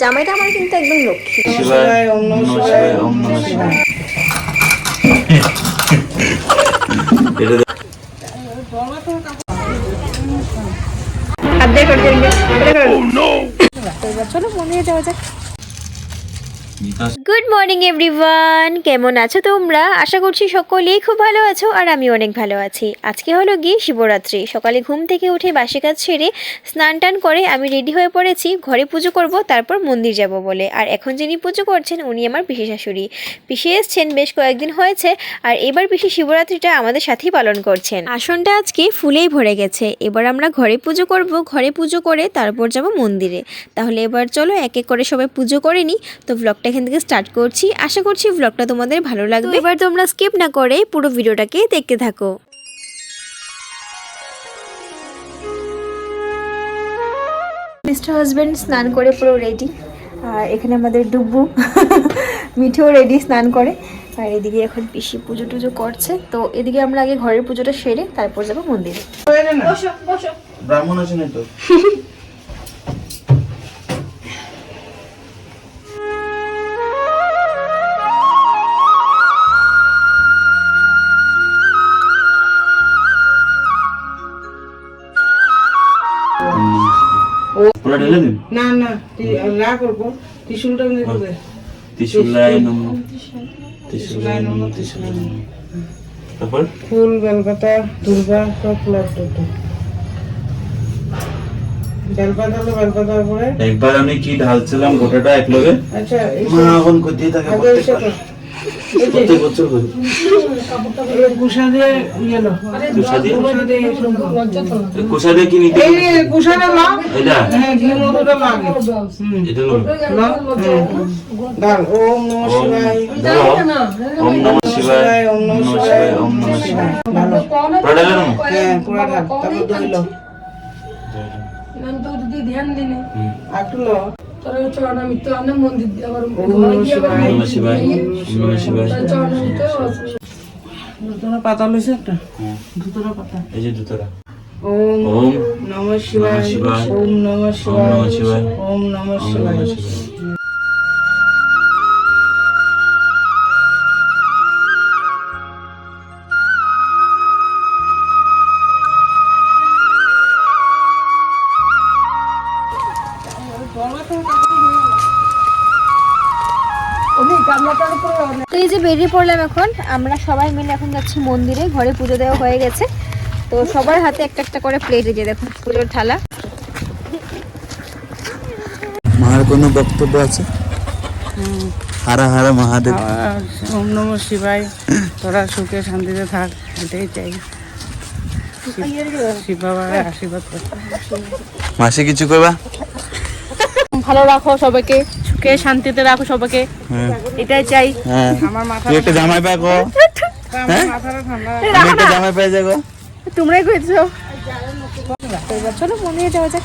জামাইটা আমার কিন্তু একদম লক্ষ্মী। এবার চলো মনে যাওয়া যাক। গুড মর্নিং এভরিওয়ান কেমন আছো তোমরা? আশা করছি সকলেই খুব ভালো আছো আর আমি অনেক ভালো আছি। আজকে হলো গিয়ে শিবরাত্রি। সকালে ঘুম থেকে উঠে বাসি কাজ ছেড়ে স্নান টান করে আমি রেডি হয়ে পড়েছি, ঘরে পুজো করব, তারপর মন্দির যাব বলে। আর এখন যিনি পুজো করছেন, উনি আমার পিসি শাশুড়ি। পিসি এসছেন, বেশ কয়েকদিন হয়েছে, আর এবার পিসি শিবরাত্রিটা আমাদের সাথেই পালন করছেন। আসনটা আজকে ফুলেই ভরে গেছে। এবার আমরা ঘরে পুজো করব, ঘরে পুজো করে তারপর যাব মন্দিরে। তাহলে এবার চলো, এক এক করে সবাই পুজো করে নিই তো ব্লগটা এখান থেকে স্টার্ট করছি। আশা করছি ব্লগটা তোমাদের ভালো লাগবে। এবার তোমরা স্কিপ না করে পুরো ভিডিওটাকে দেখতে থাকো। মিস্টার হাজব্যান্ড স্নান করে পুরো রেডি আর এখানে আমাদের ডুব্বু মিঠেও রেডি স্নান করে। আর এদিকে এখন পিসি পুজো টুজো করছে। তো এদিকে আমরা আগে ঘরের পুজোটা সেরে তারপর যাব মন্দিরে। ব্রাহ্মণ আছে না তো পুরা ঢেলে দিন? না না না করব। ত্রিশুলটা নিয়ে ত্রিশুলায় নম নম নম তারপর? ফুল বেলপাতা দুর্বা সব উপরে। একবার আমি কি ঢালছিলাম গোটাটা এক লগে আচ্ছা এখন থাকে প্রত্যেক বছর করি। এই কুষা দিয়ে ইয়ে কি নিতে এটা? হ্যাঁ এটা ওম নমঃ শিবায়। ওম নমঃ শিবায় ওম নমঃ শিবায় ওম নমঃ শিবায়। ভালো পুরা ঢেলে হ্যাঁ পুরা ঢাল তারপর দুই লো। হুম। আর একটু ওম ওম নমঃ শিবায় নমঃ শিবায় ওম নমঃ শিবায় পাতা লইছে একটা? হ্যাঁ, পাতা। এই যে জুতোটা ওম ওম নমঃ শিবায়। নমঃ শিবায়। ওম নমঃ ওম শিবায়। ওম নমঃ ওম শিবায়। বেরিয়ে পড়লাম এখন। আমরা সবাই মিলে এখন যাচ্ছি মন্দিরে। ঘরে পুজো দেওয়া হয়ে গেছে। তো সবার হাতে একটা একটা করে প্লেটে যে দেখুন পুজোর থালা। মার কোনো বক্তব্য আছে? হারা হারা মহাদেব। ওম নমঃ শিবায়। তোরা সুখে শান্তিতে থাক এটাই চাই। শিব- শিব বাবার আশীর্বাদ কর। মাসে কিছু করবা? ভালো রাখো সবাইকে। সুখে শান্তিতে রাখো সবাইকে। হ্যাঁ। এটাই চাই। হ্যাঁ। আমার মাথা একটা জামাই পাই কো। আমার মাথাটা ঠান্ডা। আমি একটা জামাই যাব তোমরাই এবার চলো মনে যাওয়া যাক।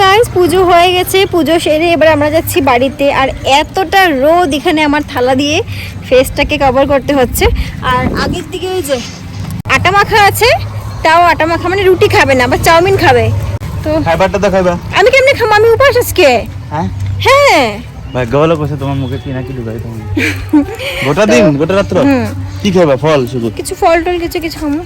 গাইস পুজো হয়ে গেছে পুজো সেরে এবার আমরা যাচ্ছি বাড়িতে। আর এতটা রোদ এখানে আমার থালা দিয়ে ফেসটাকে কভার করতে হচ্ছে। আর আগের দিকে ওই যে আটা মাখা আছে তাও আটা মাখা মানে রুটি খাবে না বা চাউমিন খাবে। তো খাইবারটা তো খাইবা। আমি কেমনে খাব? আমি উপাস আজকে। হ্যাঁ? হ্যাঁ। ভাগ্য ভালো করছে তোমার মুখে কি নাকি ঢুকাই তোমার। গোটা দিন গোটা রাত্র? কি খাবে ফল শুধু। কিছু ফল টল কিছু কিছু খামো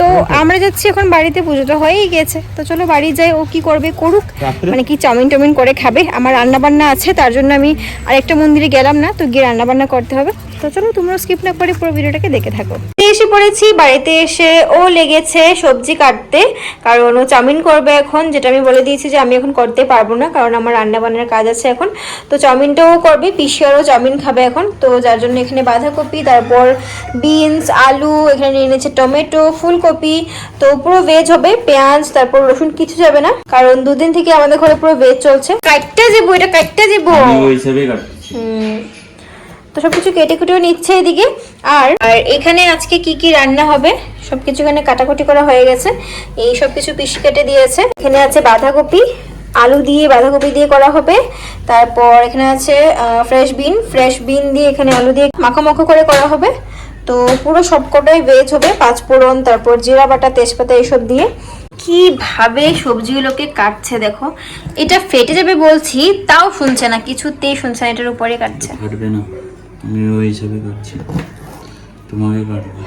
তো আমরা যাচ্ছি এখন বাড়িতে পুজোটা হয়েই গেছে। তো চলো বাড়ি যাই ও কি করবে করুক। মানে কি চাউমিন টাউমিন করে খাবে। আমার রান্না বান্না আছে তার জন্য আমি আরেকটা মন্দিরে গেলাম না তো গিয়ে রান্না বান্না করতে হবে। তো চলো তোমরা স্কিপ না করে পুরো ভিডিওটাকে দেখে থাকো। এসে পড়েছি বাড়িতে এসে ও লেগেছে সবজি কাটতে কারণ ও চাউমিন করবে এখন যেটা আমি বলে দিয়েছি যে আমি এখন করতে পারব না কারণ আমার রান্না বান্নার কাজ আছে এখন। তো চাউমিনটাও করবে পিসিয়ারও চাউমিন খাবে এখন। তো যার জন্য এখানে বাঁধাকপি তারপর বিনস আলু এখানে নিয়ে নিয়েছে টমেটো ফুলকপি তো পুরো ভেজ হবে পেঁয়াজ তারপর রসুন কিছু যাবে না কারণ দুদিন থেকে আমাদের ঘরে পুরো ভেজ চলছে। কাটটা যাব এটা কাটটা যাব। আমি ওই হুম। তো সবকিছু কেটে কুটেও নিচ্ছে এদিকে। আর আর এখানে আজকে কি কি রান্না হবে? সবকিছু এখানে কাটাকুটি করা হয়ে গেছে। এই সব কিছু পিসি কেটে দিয়েছে। এখানে আছে বাঁধাকপি, আলু দিয়ে বাঁধাকপি দিয়ে করা হবে। তারপর এখানে আছে ফ্রেশ বিন ফ্রেশ বিন দিয়ে এখানে আলু দিয়ে মাখো মাখো করে করা হবে। তো পুরো সবকটাই ভেজ হবে পাঁচ ফোড়ন তারপর জিরা বাটা, তেজপাতা এইসব দিয়ে। কীভাবে সবজিগুলোকে কাটছে দেখো। এটা ফেটে যাবে বলছি, তাও শুনছে না, কিছুতেই শুনছে না এটার উপরে কাটছে। আমি ওই তোমাকে কাটবো।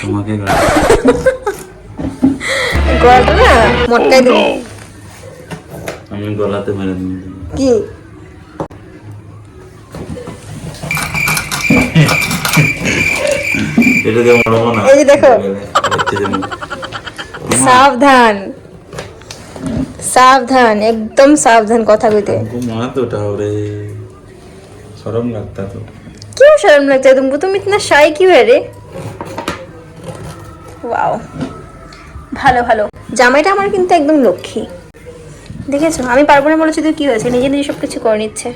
তোমাকে আমি গলাতে মেরে কি? সাবধান। সাবধান একদম সাবধান কথা কইতে। তো शर्म लगता तो क्यों शर्म लगता है तुमको तुम इतना शाई क्यों है रे ওয়াও ভালো ভালো জামাইটা আমার কিন্তু একদম লক্ষ্মী দেখেছো আমি পারবো না বলেছি তো কি হয়েছে নিজে নিজে সব কিছু করে নিচ্ছে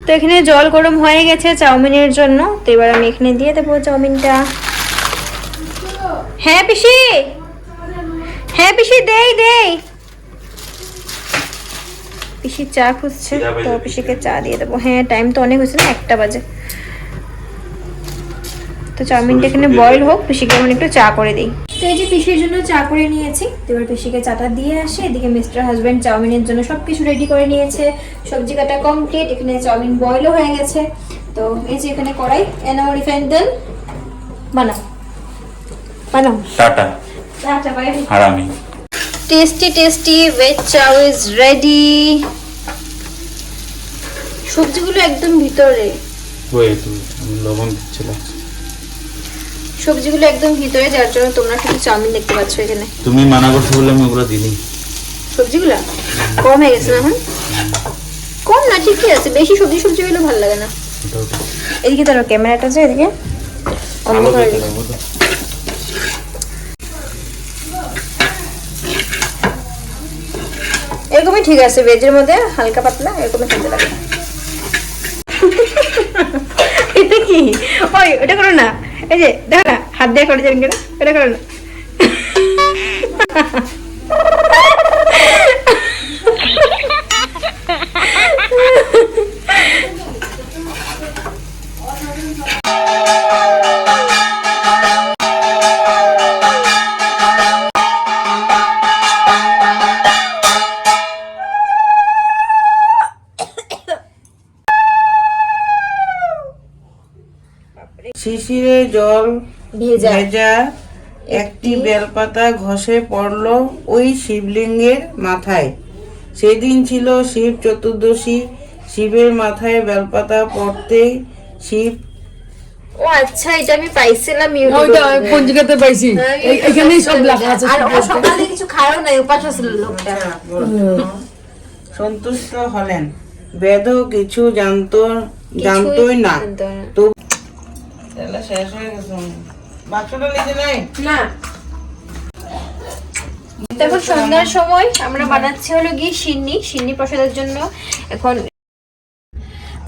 তো এখানে জল গরম হয়ে গেছে চাউমিনের জন্য তো এবার আমি এখানে দিয়ে দেবো চাউমিনটা হ্যাঁ পিসি হ্যাঁ পিসি দেই দেই পিসি চা খুঁজছে তো পিসিকে চা। দিয়ে দেবো। হ্যাঁ টাইম তো অনেক হয়েছে না একটা বাজে। তো চাউমিনটা এখানে বয়েল হোক পিসিকে আমি একটু চা করে দিই। তো এই যে পিসির জন্য চা করে নিয়েছি তো এবার পিসিকে চাটা দিয়ে আসে। এদিকে মিস্টার হাজব্যান্ড চাউমিনের জন্য সব কিছু রেডি করে নিয়েছে। সবজি কাটা কমপ্লিট এখানে চাউমিন বয়েলও হয়ে গেছে। তো এই যে এখানে কড়াই এনাও রিফাইন তেল বানাও। বানাও। टाटा চাটা বাই হারামি tasty tasty veg chow is ready সবজিগুলো একদম ভিতরে। লবণ দিচ্ছিলাম সবজিগুলো একদম ভিতরে যার জন্য তোমরা শুধু চাউমিন দেখতে পাচ্ছ এখানে। তুমি মানা করছ বলে আমি ওগুলো দিলি সবজিগুলো? কম হয়ে গেছে না এখন? কম না ঠিকই আছে। বেশি সবজি সবজি হলে ভালো লাগে না। এদিকে ধরো ক্যামেরাটা আছে এদিকে। অন্ধকার দিতে লাগবো তো এরকমই ঠিক আছে ভেজের মধ্যে হালকা পাতলা, এরকমই খেতে লাগে এটা কি? ওই, ওটা করো না। এই যে, দেখো না, হাত দিয়ে করে যাবেন কেন? এটা করো না। ভেজা। একটি বেলপাতা ঘষে পড়ল ওই শিবলিঙ্গের মাথায়। সেদিন ছিল শিব চতুর্দশী শিবের মাথায় বেলপাতা পড়তেই শিব ও আচ্ছা এটা আমি পাইছিলাম ইউটিউবে। পঞ্জিকাতে পাইছি? এখানেই সব লেখা আছে আর ও সকালে কিছু খায়ও নাই উপাস ছিল লোকটা। সন্তুষ্ট হলেন। বেদ কিছু জানতো জানতোই না। তো শেষ হয়ে গেছে বাক্সটা নিচে নাই। না। দেখো সন্ধ্যার সময় আমরা বানাচ্ছি হলো গিয়ে সিন্নি সিন্নি প্রসাদের জন্য এখন।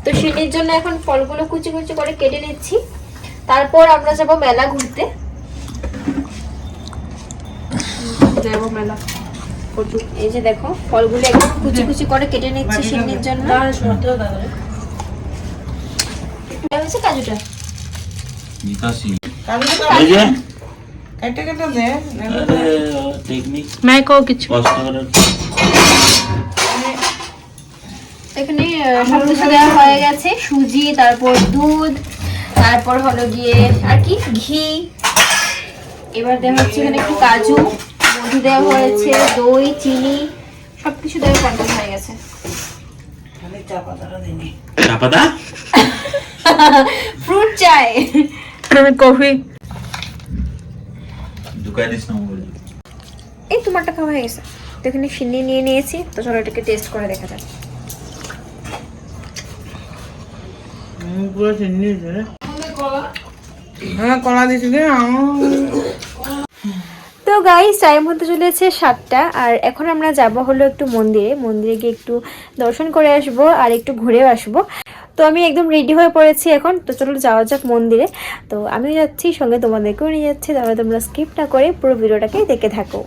তো সিন্নির জন্য এখন ফলগুলো কুচি কুচি করে কেটে নিচ্ছি। তারপর আমরা যাব মেলা ঘুরতে। এই যে দেখো ফলগুলো একদম কুচি কুচি করে কেটে নিচ্ছি সিন্নির জন্য। এটা কাজুটা। এখানে আহ, দেওয়া হয়ে গেছে। সুজি তারপর দুধ তারপর হলো গিয়ে আর কি? ঘি। এবার দেওয়া হচ্ছে এখানে একটু কাজু। মধু দেওয়া হয়েছে দই চিনি সব কিছু দেওয়া কমপ্লিট হয়ে গেছে। চা পাতা? ফ্রুট চাই। কফি। ঢুকাই দিস না মোবাইল। এই তোমারটা খাওয়া হয়ে গেছে। তো এখানে সিন্নি নিয়ে নিয়েছি। তো চলো এটাকে টেস্ট করে দেখা যাক। পুরো চিনি দিয়েছে হ্যাঁ কলা দিয়েছি তো গাইস টাইম হতে চলেছে সাতটা। আর এখন আমরা যাব হলো একটু মন্দিরে। মন্দিরে গিয়ে একটু দর্শন করে আসব আর একটু ঘুরেও আসব। তো আমি একদম রেডি হয়ে পড়েছি এখন তো চলো যাওয়া যাক মন্দিরে তো আমি যাচ্ছি সঙ্গে তোমাদেরকেও নিয়ে যাচ্ছি তাহলে তোমরা স্কিপ না করে পুরো ভিডিওটাকে দেখে থাকো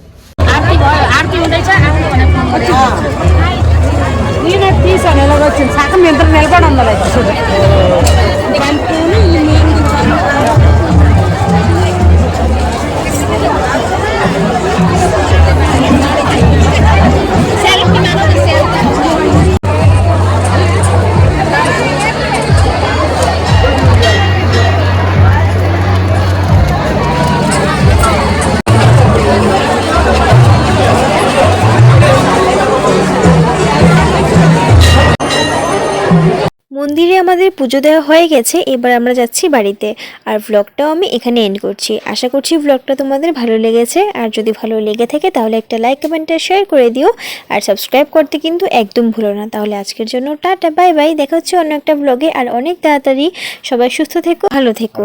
মন্দিরে আমাদের পুজো দেওয়া হয়ে গেছে, এবার আমরা যাচ্ছি বাড়িতে। আর ব্লগটাও আমি এখানে এন্ড করছি। আশা করছি ব্লগটা তোমাদের ভালো লেগেছে। আর যদি ভালো লেগে থাকে তাহলে একটা লাইক কমেন্ট শেয়ার করে দিও। আর সাবস্ক্রাইব করতে কিন্তু একদম ভুলো না। তাহলে আজকের জন্য টাটা বাই বাই দেখা হচ্ছে অন্য একটা ব্লগে আর অনেক তাড়াতাড়ি সবাই সুস্থ থেকো, ভালো থেকো।